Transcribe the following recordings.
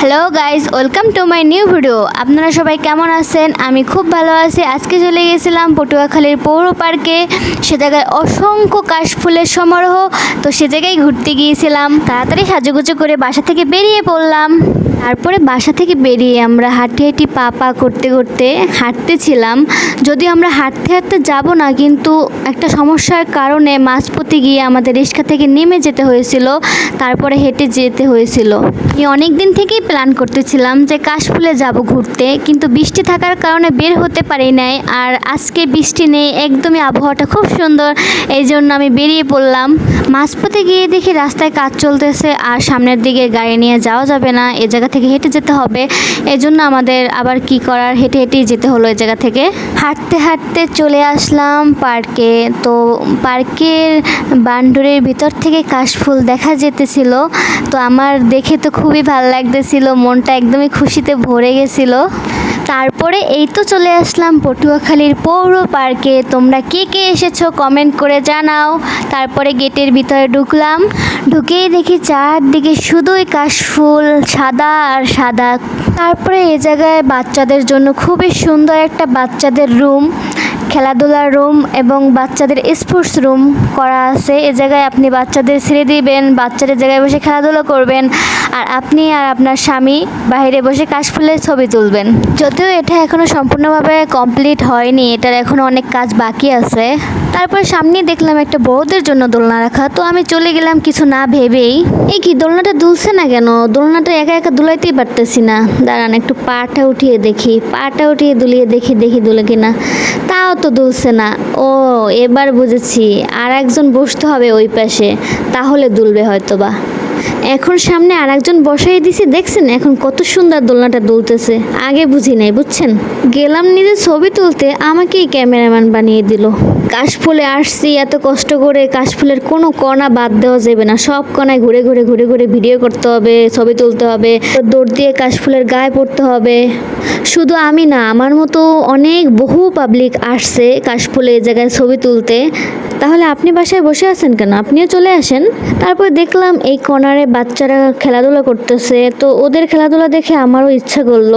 Hello guys welcome to my new video আপনারা সবাই কেমন আছেন? আমি খুব ভালো আছি। আজকে চলে গেছিলাম পটুয়াখালীর পৌর পার্কে। সে জায়গায় অসংখ্য কাশফুলের সমারোহ। তো সে জায়গায় ঘুরতে গিয়েছিলাম। তাড়াতাড়ি সাজুগুজু করে বাসা থেকে বেরিয়ে পড়লাম। তারপরে বাসা থেকে বেরিয়ে আমরা হাঁটি হাঁটি পা পা করতে করতে হাঁটতেছিলাম। যদিও আমরা হাঁটতে হাঁটতে যাব না, কিন্তু একটা সমস্যার কারণে মাঝপথে গিয়ে আমাদের রিক্সা থেকে নেমে যেতে হয়েছিল, তারপরে হেঁটে যেতে হয়েছিল। আমি অনেক দিন থেকেই প্ল্যান করতেছিলাম যে কাশফুলে যাব ঘুরতে, কিন্তু বৃষ্টি থাকার কারণে বের হতে পারি নাই, আর আজকে বৃষ্টি নেই, একদমই আবহাওয়াটা খুব সুন্দর এই জন্য আমি বেরিয়ে পড়লাম। মাঝপথে গিয়ে দেখি রাস্তায় কাজ চলতেছে, আর সামনের দিকে গাড়ি নিয়ে যাওয়া যাবে না, এ জায়গা থেকে হেঁটে যেতে হবে। এই জন্য আমাদের আবার কি করার? হেঁটে হেঁটেই যেতে হলো এই জায়গা থেকে। হাঁটতে হাঁটতে চলে আসলাম পার্কে। তো পার্কের বান্ডুরের ভিতর থেকে কাশফুল দেখা যেতেছিল। তো আমার দেখে তো খুবই ভালো লাগতেছিল। মনটা একদমই খুশিতে ভরে গেছিল। তারপরে এই তো চলে আসলাম পটুয়াখালীর পৌর পার্কে। তোমরা কে কে এসেছ কমেন্ট করে জানাও। তারপরে গেটের ভিতরে ঢুকলাম। ঢুকেই দেখি চারদিকে শুধুই কাশফুল সাদা আর সাদা। তারপরে এ জায়গায় বাচ্চাদের জন্য খুবই সুন্দর একটা বাচ্চাদের রুম খেলাধুলার রুম এবং বাচ্চাদের স্পোর্টস রুম করা আছে। এ জায়গায় আপনি বাচ্চাদের ছেড়ে দিবেন, বাচ্চাদের জায়গায় বসে খেলাধুলা করবেন আর আপনি আর আপনার স্বামী বাইরে বসে কাশফুলের ছবি তুলবেন। যদিও এটা এখনও সম্পূর্ণভাবে কমপ্লিট হয়নি, এটার এখনও অনেক কাজ বাকি আছে। তারপর সামনে দেখলাম একটা বড়দের জন্য দোলনা রাখা, তো আমি চলে গেলাম কিছু না ভেবেই। এই কি দোলনাটা দুলছে না কেন? দোলনাটা একা একা দুলাইতেই পারতেছি না। দাঁড়ান, একটু পাটা উঠিয়ে দেখি, পাটা উঠিয়ে দুলিয়ে দেখি দেখি দুলে কিনা। তাও তো দুলছে না। ও, এবার বুঝেছি। আর একজন বসতে হবে ওই পাশে, তাহলে দুলবে হয়তো বা এখন সামনে আর একজন বসাই দিছি, দেখছেন? এখন কত সুন্দর দোলনাটা দুলতেছে। আগে বুঝি নাই, বুঝছেন? গেলাম নিজে ছবি তুলতে, আমাকেই ক্যামেরাম্যান বানিয়ে দিল। কাশফুলে আসছি, এত কষ্ট করে কাশফুলের কোনো কণা বাদ দেওয়া যাবে না। সব কণায় ঘুরে ঘুরে ঘুরে ঘুরে ভিডিও করতে হবে, ছবি তুলতে হবে, দৌড় দিয়ে কাশফুলের গায়ে পড়তে হবে। শুধু আমি না, আমার মতো অনেক বহু পাবলিক আসছে কাশফুলে এই জায়গায় ছবি তুলতে। তাহলে আপনি বাসায় বসে আছেন কেন? আপনিও চলে আসেন। তারপর দেখলাম এই কর্নারে বাচ্চারা খেলাধুলা করতেছে, তো ওদের খেলাধুলা দেখে আমারও ইচ্ছা করল।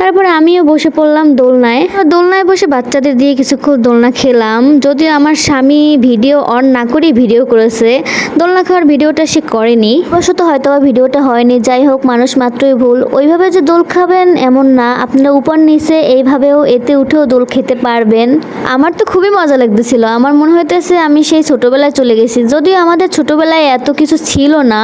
তারপরে আমিও বসে পড়লাম দোলনায়। দোলনায় বসে বাচ্চাদের দিয়ে কিছুক্ষণ দোলনা খেলাম। যদিও আমার স্বামী ভিডিও অন না করেই ভিডিও করেছে, দোলনা খাওয়ার ভিডিওটা সে করেনি। অবশ্য হয়তো ভিডিওটা হয়নি, যাই হোক, মানুষ মাত্রই ভুল। ওইভাবে যে দোল খাবেন এমন না, আপনারা উপর নিচে এইভাবেও এতে উঠেও দোল খেতে পারবেন। আমার তো খুবই মজা লাগতেছিল। আমার মনে হইতেছে আমি সেই ছোটোবেলায় চলে গেছি। যদিও আমাদের ছোটোবেলায় এত কিছু ছিল না,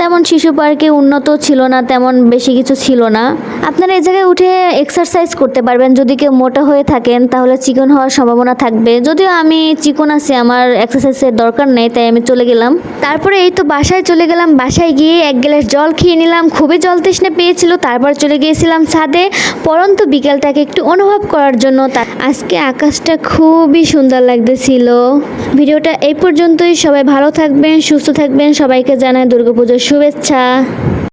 তেমন শিশু পার্কে উন্নত ছিল না, তেমন বেশি কিছু ছিল না। আপনারা এই জায়গায় উঠে এক্সারসাইজ করতে পারবেন। যদি কেউ মোটা হয়ে থাকেন, তাহলে চিকন হওয়ার সম্ভাবনা থাকবে। যদিও আমি চিকন আছি, আমার এক্সারসাইজের দরকার নেই, তাই আমি চলে গেলাম। তারপরে এই তো বাসায় চলে গেলাম। বাসায় গিয়ে এক গ্লাস জল খেয়ে নিলাম। খুবই জল তৃষ্ণা পেয়েছিল। তারপর চলে গিয়েছিলাম ছাদে। পরন্ত বিকেলটাকে একটু অনুভব করার জন্য আজকে আকাশটা খুবই সুন্দর লাগতেছিল। ভিডিওটা এই পর্যন্তই। সবাই ভালো থাকবেন, সুস্থ থাকবেন। সবাইকে জানাই দুর্গাপুজোর শুভেচ্ছা।